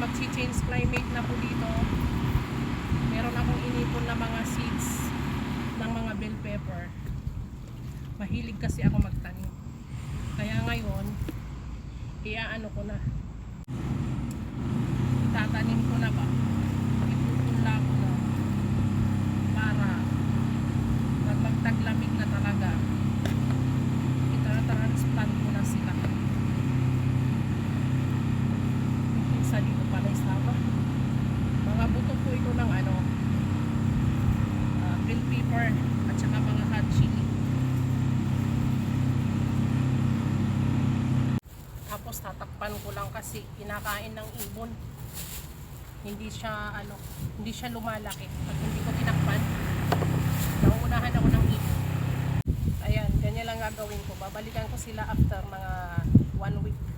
mag-change climate na po dito, meron akong inipon na mga seeds ng mga bell pepper. Mahilig kasi ako magtanim. Kaya ngayon, iaano ko na. Itatanim ko na ba? Ipupunla ko na. Para pag magtaglamig na talaga, itatransplant ko na sila. Isa dito pala isama. Mga buto po ito ng ano, ah, pepper at saka mga hot chili. Tapos tatakpan ko lang kasi kinakain ng ibon. Hindi siya ano, hindi siya lumalaki pag hindi ko tinakpan. Nauunahan ako ng ibon. Ayan, ganyan lang gagawin ko. Babalikan ko sila after mga one week.